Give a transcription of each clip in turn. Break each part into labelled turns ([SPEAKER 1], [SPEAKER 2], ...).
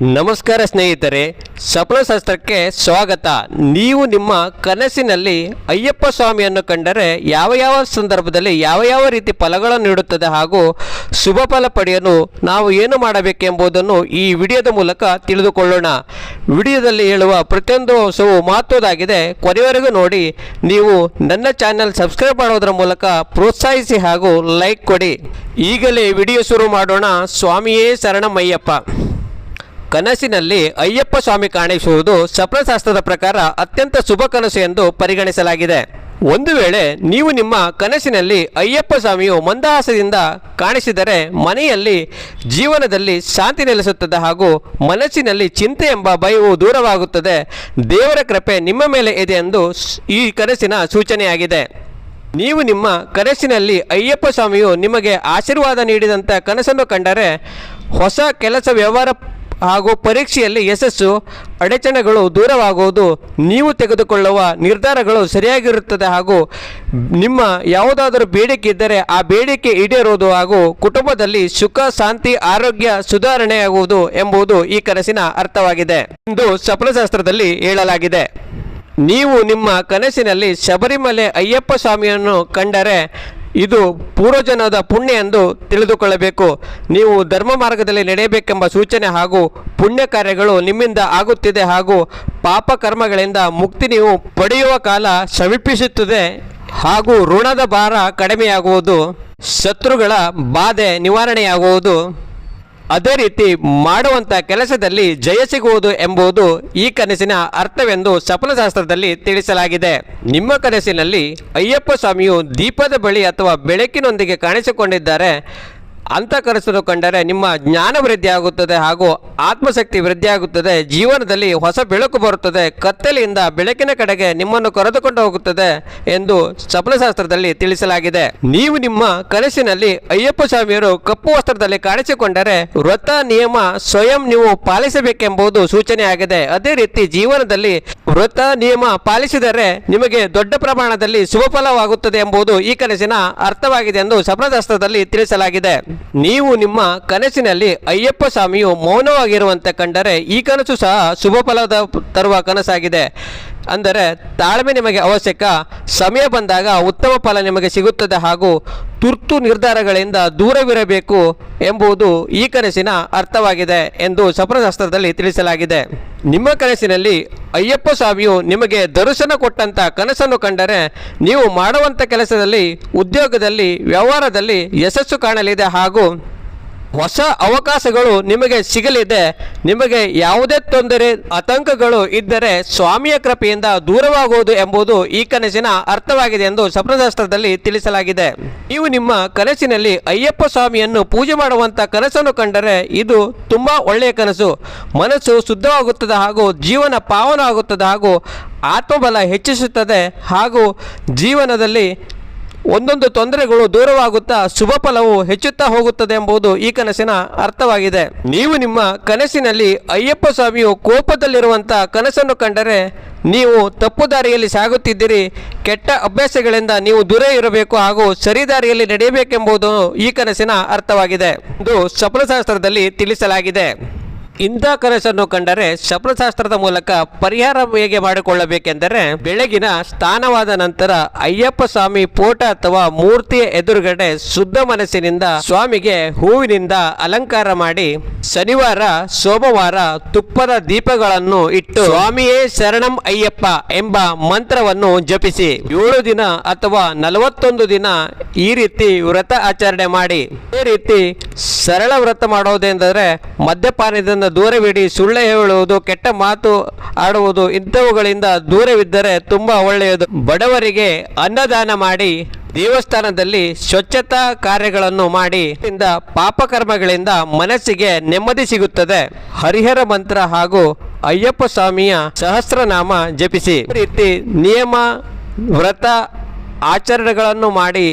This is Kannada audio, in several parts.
[SPEAKER 1] ನಮಸ್ಕಾರ ಸ್ನೇಹಿತರೆ ಸಫಲಶಾಸ್ತ್ರಕ್ಕೆ ಸ್ವಾಗತ. ನೀವು ನಿಮ್ಮ ಕನಸಿನಲ್ಲಿ ಅಯ್ಯಪ್ಪ ಸ್ವಾಮಿಯನ್ನು ಕಂಡರೆ ಯಾವ ಯಾವ ಸಂದರ್ಭದಲ್ಲಿ ಯಾವ ಯಾವ ರೀತಿ ಫಲಗಳನ್ನು ನೀಡುತ್ತದೆ ಹಾಗೂ ಶುಭ ಫಲ ಪಡೆಯಲು ನಾವು ಏನು ಮಾಡಬೇಕೆಂಬುದನ್ನು ಈ ವಿಡಿಯೋದ ಮೂಲಕ ತಿಳಿದುಕೊಳ್ಳೋಣ. ವಿಡಿಯೋದಲ್ಲಿ ಹೇಳುವ ಪ್ರತಿಯೊಂದು ಅಂಶವು ಮಹತ್ವದಾಗಿದೆ ಕೊನೆಯವರೆಗೂ ನೋಡಿ, ನೀವು ನನ್ನ ಚಾನೆಲ್ ಸಬ್ಸ್ಕ್ರೈಬ್ ಮಾಡೋದರ ಮೂಲಕ ಪ್ರೋತ್ಸಾಹಿಸಿ ಹಾಗೂ ಲೈಕ್ ಕೊಡಿ. ಈಗಲೇ ವಿಡಿಯೋ ಶುರು ಮಾಡೋಣ. ಸ್ವಾಮಿಯೇ ಶರಣಮಯ್ಯಪ್ಪ. ಕನಸಿನಲ್ಲಿ ಅಯ್ಯಪ್ಪ ಸ್ವಾಮಿ ಕಾಣಿಸುವುದು ಸಪ್ರಶಾಸ್ತ್ರದ ಪ್ರಕಾರ ಅತ್ಯಂತ ಶುಭ ಕನಸು ಎಂದು ಪರಿಗಣಿಸಲಾಗಿದೆ. ಒಂದು ವೇಳೆ ನೀವು ನಿಮ್ಮ ಕನಸಿನಲ್ಲಿ ಅಯ್ಯಪ್ಪ ಸ್ವಾಮಿಯು ಮಂದಹಾಸದಿಂದ ಕಾಣಿಸಿದರೆ ಮನೆಯಲ್ಲಿ ಜೀವನದಲ್ಲಿ ಶಾಂತಿ ನೆಲೆಸುತ್ತದೆ ಹಾಗೂ ಮನಸ್ಸಿನಲ್ಲಿ ಚಿಂತೆ ಎಂಬ ಭಯವು ದೂರವಾಗುತ್ತದೆ. ದೇವರ ಕೃಪೆ ನಿಮ್ಮ ಮೇಲೆ ಇದೆ ಎಂದು ಈ ಕನಸಿನ ಸೂಚನೆಯಾಗಿದೆ. ನೀವು ನಿಮ್ಮ ಕನಸಿನಲ್ಲಿ ಅಯ್ಯಪ್ಪ ಸ್ವಾಮಿಯು ನಿಮಗೆ ಆಶೀರ್ವಾದ ನೀಡಿದಂಥ ಕನಸನ್ನು ಕಂಡರೆ ಹೊಸ ಕೆಲಸ ವ್ಯವಹಾರ ಹಾಗೂ ಪರೀಕ್ಷೆಯಲ್ಲಿ ಯಶಸ್ಸು ಅಡಚಣೆಗಳು ದೂರವಾಗುವುದು ನೀವು ತೆಗೆದುಕೊಳ್ಳುವ ನಿರ್ಧಾರಗಳು ಸರಿಯಾಗಿರುತ್ತದೆ ಹಾಗೂ ನಿಮ್ಮ ಯಾವುದಾದರೂ ಬೇಡಿಕೆ ಇದ್ದರೆ ಆ ಬೇಡಿಕೆ ಈಡೇರುವುದು ಹಾಗೂ ಕುಟುಂಬದಲ್ಲಿ ಸುಖ, ಶಾಂತಿ, ಆರೋಗ್ಯ ಸುಧಾರಣೆಯಾಗುವುದು ಎಂಬುದು ಈ ಕನಸಿನ ಅರ್ಥವಾಗಿದೆ ಎಂದು ಸಫಲಶಾಸ್ತ್ರದಲ್ಲಿ ಹೇಳಲಾಗಿದೆ. ನೀವು ನಿಮ್ಮ ಕನಸಿನಲ್ಲಿ ಶಬರಿಮಲೆ ಅಯ್ಯಪ್ಪ ಸ್ವಾಮಿಯನ್ನು ಕಂಡರೆ ಇದು ಪೂರ್ವಜನದ ಪುಣ್ಯ ಎಂದು ತಿಳಿದುಕೊಳ್ಳಬೇಕು. ನೀವು ಧರ್ಮ ಮಾರ್ಗದಲ್ಲಿ ನಡೆಯಬೇಕೆಂಬ ಸೂಚನೆ ಹಾಗೂ ಪುಣ್ಯ ಕಾರ್ಯಗಳು ನಿಮ್ಮಿಂದ ಆಗುತ್ತಿದೆ ಹಾಗೂ ಪಾಪ ಕರ್ಮಗಳಿಂದ ಮುಕ್ತಿ ನೀವು ಪಡೆಯುವ ಕಾಲ ಸಮೀಪಿಸುತ್ತದೆ ಹಾಗೂ ಋಣದ ಭಾರ ಕಡಿಮೆಯಾಗುವುದು, ಶತ್ರುಗಳ ಬಾಧೆ ನಿವಾರಣೆಯಾಗುವುದು. ಅದೇ ರೀತಿ ಮಾಡುವಂಥ ಕೆಲಸದಲ್ಲಿ ಜಯ ಸಿಗುವುದು ಎಂಬುದು ಈ ಕನಸಿನ ಅರ್ಥವೆಂದು ಸಫಲಶಾಸ್ತ್ರದಲ್ಲಿ ತಿಳಿಸಲಾಗಿದೆ. ನಿಮ್ಮ ಕನಸಿನಲ್ಲಿ ಅಯ್ಯಪ್ಪ ಸ್ವಾಮಿಯು ದೀಪದ ಬಳಿ ಅಥವಾ ಬೆಳಕಿನೊಂದಿಗೆ ಕಾಣಿಸಿಕೊಂಡಿದ್ದಾರೆ. ಕನಸನ್ನು ಕಂಡರೆ ನಿಮ್ಮ ಜ್ಞಾನ ವೃದ್ಧಿಯಾಗುತ್ತದೆ ಹಾಗೂ ಆತ್ಮಶಕ್ತಿ ವೃದ್ಧಿಯಾಗುತ್ತದೆ ಜೀವನದಲ್ಲಿ ಹೊಸ ಬೆಳಕು ಬರುತ್ತದೆ. ಕತ್ತಲೆಯಿಂದ ಬೆಳಕಿನ ಕಡೆಗೆ ನಿಮ್ಮನ್ನು ಕರೆದುಕೊಂಡು ಹೋಗುತ್ತದೆ ಎಂದು ಸಪ್ಲಶಾಸ್ತ್ರದಲ್ಲಿ ತಿಳಿಸಲಾಗಿದೆ. ನೀವು ನಿಮ್ಮ ಕನಸಿನಲ್ಲಿ ಅಯ್ಯಪ್ಪ ಸ್ವಾಮಿಯರು ಕಪ್ಪು ವಸ್ತ್ರದಲ್ಲಿ ಕಾಣಿಸಿಕೊಂಡರೆ ವ್ರತ, ನಿಯಮ, ಸ್ವಯಂ ನೀವು ಪಾಲಿಸಬೇಕೆಂಬುದು ಸೂಚನೆಯಾಗಿದೆ. ಅದೇ ರೀತಿ ಜೀವನದಲ್ಲಿ ವ್ರತ ನಿಯಮ ಪಾಲಿಸಿದರೆ ನಿಮಗೆ ದೊಡ್ಡ ಪ್ರಮಾಣದಲ್ಲಿ ಶುಭಫಲವಾಗುತ್ತದೆ ಎಂಬುದು ಈ ಕನಸಿನ ಅರ್ಥವಾಗಿದೆ ಎಂದು ಸಫಲಶಾಸ್ತ್ರದಲ್ಲಿ ತಿಳಿಸಲಾಗಿದೆ. ನೀವು ನಿಮ್ಮ ಕನಸಿನಲ್ಲಿ ಅಯ್ಯಪ್ಪ ಸ್ವಾಮಿಯು ಮೌನವಾಗಿರುವಂತೆ ಕಂಡರೆ ಈ ಕನಸು ಸಹ ಶುಭ ಫಲದ ತರುವ ಕನಸಾಗಿದೆ. ಅಂದರೆ ತಾಳ್ಮೆ ನಿಮಗೆ ಅವಶ್ಯಕ. ಸಮಯ ಬಂದಾಗ ಉತ್ತಮ ಫಲ ನಿಮಗೆ ಸಿಗುತ್ತದೆ ಹಾಗೂ ತುರ್ತು ನಿರ್ಧಾರಗಳಿಂದ ದೂರವಿರಬೇಕು ಎಂಬುದು ಈ ಕನಸಿನ ಅರ್ಥವಾಗಿದೆ ಎಂದು ಸಪ್ರಶಾಸ್ತ್ರದಲ್ಲಿ ತಿಳಿಸಲಾಗಿದೆ. ನಿಮ್ಮ ಕನಸಿನಲ್ಲಿ ಅಯ್ಯಪ್ಪ ಸ್ವಾಮಿಯು ನಿಮಗೆ ದರ್ಶನ ಕೊಟ್ಟಂಥ ಕನಸನ್ನು ಕಂಡರೆ ನೀವು ಮಾಡುವಂಥ ಕೆಲಸದಲ್ಲಿ, ಉದ್ಯೋಗದಲ್ಲಿ, ವ್ಯವಹಾರದಲ್ಲಿ ಯಶಸ್ಸು ಕಾಣಲಿದೆ ಹಾಗೂ ಹೊಸ ಅವಕಾಶಗಳು ನಿಮಗೆ ಸಿಗಲಿದೆ. ನಿಮಗೆ ಯಾವುದೇ ತೊಂದರೆ, ಆತಂಕಗಳು ಇದ್ದರೆ ಸ್ವಾಮಿಯ ಕೃಪೆಯಿಂದ ದೂರವಾಗುವುದು ಎಂಬುದು ಈ ಕನಸಿನ ಅರ್ಥವಾಗಿದೆ ಎಂದು ಸಪ್ರಶಾಸ್ತ್ರದಲ್ಲಿ ತಿಳಿಸಲಾಗಿದೆ. ನೀವು ನಿಮ್ಮ ಕನಸಿನಲ್ಲಿ ಅಯ್ಯಪ್ಪ ಸ್ವಾಮಿಯನ್ನು ಪೂಜೆ ಮಾಡುವಂಥ ಕನಸನ್ನು ಕಂಡರೆ ಇದು ತುಂಬ ಒಳ್ಳೆಯ ಕನಸು. ಮನಸ್ಸು ಶುದ್ಧವಾಗುತ್ತದೆ ಹಾಗೂ ಜೀವನ ಪಾವನ ಆಗುತ್ತದೆ ಹಾಗೂ ಆತ್ಮಬಲ ಹೆಚ್ಚಿಸುತ್ತದೆ ಹಾಗೂ ಜೀವನದಲ್ಲಿ ಒಂದೊಂದು ತೊಂದರೆಗಳು ದೂರವಾಗುತ್ತಾ ಶುಭ ಫಲವು ಹೆಚ್ಚುತ್ತಾ ಹೋಗುತ್ತದೆ ಎಂಬುದು ಈ ಕನಸಿನ ಅರ್ಥವಾಗಿದೆ. ನೀವು ನಿಮ್ಮ ಕನಸಿನಲ್ಲಿ ಅಯ್ಯಪ್ಪ ಸ್ವಾಮಿಯು ಕೋಪದಲ್ಲಿರುವಂತಹ ಕನಸನ್ನು ಕಂಡರೆ ನೀವು ತಪ್ಪು ದಾರಿಯಲ್ಲಿ ಸಾಗುತ್ತಿದ್ದೀರಿ. ಕೆಟ್ಟ ಅಭ್ಯಾಸಗಳಿಂದ ನೀವು ದೂರ ಇರಬೇಕು ಹಾಗೂ ಸರಿ ದಾರಿಯಲ್ಲಿ ನಡೆಯಬೇಕೆಂಬುದು ಈ ಕನಸಿನ ಅರ್ಥವಾಗಿದೆ ಇದು ಸಫಲಶಾಸ್ತ್ರದಲ್ಲಿ ತಿಳಿಸಲಾಗಿದೆ. ಇಂಥ ಕನಸನ್ನು ಕಂಡರೆ ಶಬ್ದಶಾಸ್ತ್ರದ ಮೂಲಕ ಪರಿಹಾರ ಹೇಗೆ ಮಾಡಿಕೊಳ್ಳಬೇಕೆಂದರೆ ಬೆಳಗಿನ ಸ್ಥಾನವಾದ ನಂತರ ಅಯ್ಯಪ್ಪ ಸ್ವಾಮಿ ಫೋಟೋ ಅಥವಾ ಮೂರ್ತಿಯ ಎದುರುಗಡೆ ಶುದ್ಧ ಮನಸ್ಸಿನಿಂದ ಸ್ವಾಮಿಗೆ ಹೂವಿನಿಂದ ಅಲಂಕಾರ ಮಾಡಿ ಶನಿವಾರ, ಸೋಮವಾರ ತುಪ್ಪದ ದೀಪಗಳನ್ನು ಇಟ್ಟು ಸ್ವಾಮಿಯೇ ಶರಣಂ ಅಯ್ಯಪ್ಪ ಎಂಬ ಮಂತ್ರವನ್ನು ಜಪಿಸಿ ಏಳು ದಿನ ಅಥವಾ ನಲವತ್ತೊಂದು ದಿನ ಈ ರೀತಿ ವ್ರತ ಆಚರಣೆ ಮಾಡಿ. ಈ ರೀತಿ ಸರಳ ವ್ರತ ಮಾಡೋದೆಂದರೆ ಮದ್ಯಪಾನದಿಂದ ದೂರವಿಡಿ ಸುಳ್ಳು ಹೇಳುವುದು, ಕೆಟ್ಟ ಮಾತು ಆಡುವುದು, ಇಂಥವುಗಳಿಂದ ದೂರವಿದ್ದರೆ ತುಂಬ ಒಳ್ಳೆಯದು. ಬಡವರಿಗೆ ಅನ್ನದಾನ ಮಾಡಿ, ದೇವಸ್ಥಾನದಲ್ಲಿ ಸ್ವಚ್ಛತಾ ಕಾರ್ಯಗಳನ್ನು ಮಾಡಿ, ಇಂದ ಪಾಪಕರ್ಮಗಳಿಂದ ಮನಸ್ಸಿಗೆ ನೆಮ್ಮದಿ ಸಿಗುತ್ತದೆ. ಹರಿಹರ ಮಂತ್ರ ಹಾಗೂ ಅಯ್ಯಪ್ಪ ಸ್ವಾಮಿಯ ಸಹಸ್ರನಾಮ ಜಪಿಸಿ. ರೀತಿ ನಿಯಮ, ವ್ರತ ಆಚರಣೆಗಳನ್ನು ಮಾಡಿ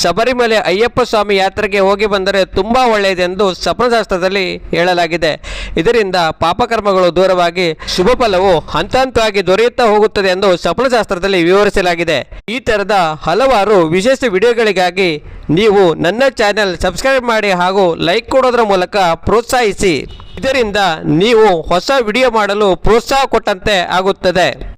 [SPEAKER 1] ಶಬರಿಮಲೆ ಅಯ್ಯಪ್ಪ ಸ್ವಾಮಿ ಯಾತ್ರೆಗೆ ಹೋಗಿ ಬಂದರೆ ತುಂಬ ಒಳ್ಳೆಯದೆಂದು ಸಪ್ನಶಾಸ್ತ್ರದಲ್ಲಿ ಹೇಳಲಾಗಿದೆ. ಇದರಿಂದ ಪಾಪಕರ್ಮಗಳು ದೂರವಾಗಿ ಶುಭ ಫಲವು ಹಂತ ಹಂತವಾಗಿ ದೊರೆಯುತ್ತಾ ಹೋಗುತ್ತದೆ ಎಂದು ಸಪ್ನಶಾಸ್ತ್ರದಲ್ಲಿ ವಿವರಿಸಲಾಗಿದೆ. ಈ ಥರದ ಹಲವಾರು ವಿಶೇಷ ವಿಡಿಯೋಗಳಿಗಾಗಿ ನೀವು ನನ್ನ ಚಾನೆಲ್ ಸಬ್ಸ್ಕ್ರೈಬ್ ಮಾಡಿ ಹಾಗೂ ಲೈಕ್ ಕೊಡೋದರ ಮೂಲಕ ಪ್ರೋತ್ಸಾಹಿಸಿ. ಇದರಿಂದ ನೀವು ಹೊಸ ವಿಡಿಯೋ ಮಾಡಲು ಪ್ರೋತ್ಸಾಹ ಕೊಟ್ಟಂತೆ ಆಗುತ್ತದೆ.